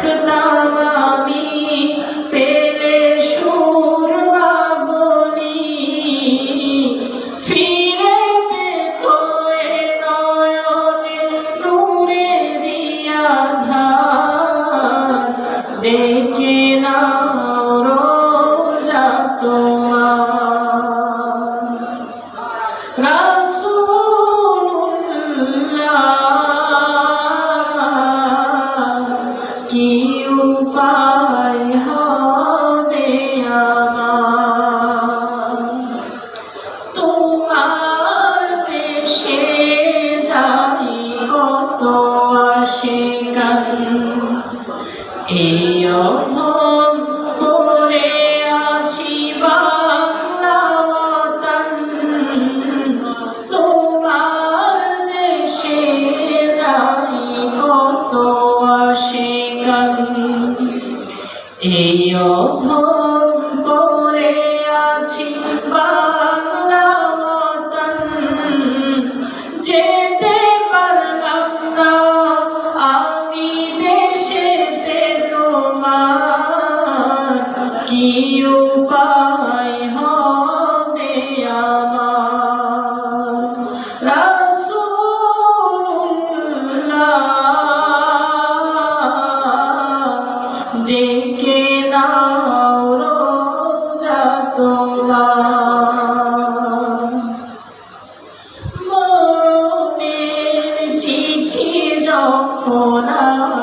মাখদাম আমি পেলে সুরমা বলি ফিরে পেত নয়নে নূরের আধার ডেকে নাও আশিকান এই অধম পড়ে আছি বাংলা তোমার দেশে যাই কত আশিকান এই অধম তোমার কি উপায় হবে আমার? রাসূলুল্লাহ ডেকে নাও রোজা তোমার। মরণের যখন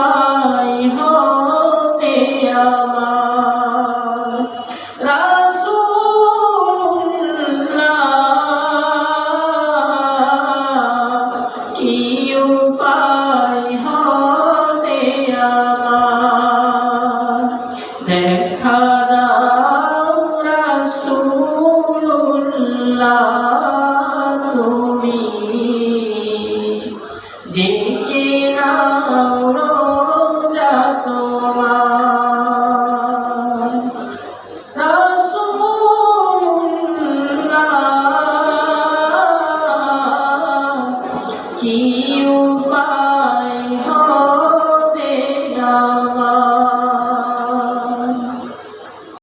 সবাই হতে আমার। রাসূলুল্লাহ কি উপায় হতে আমার? কি উপায়?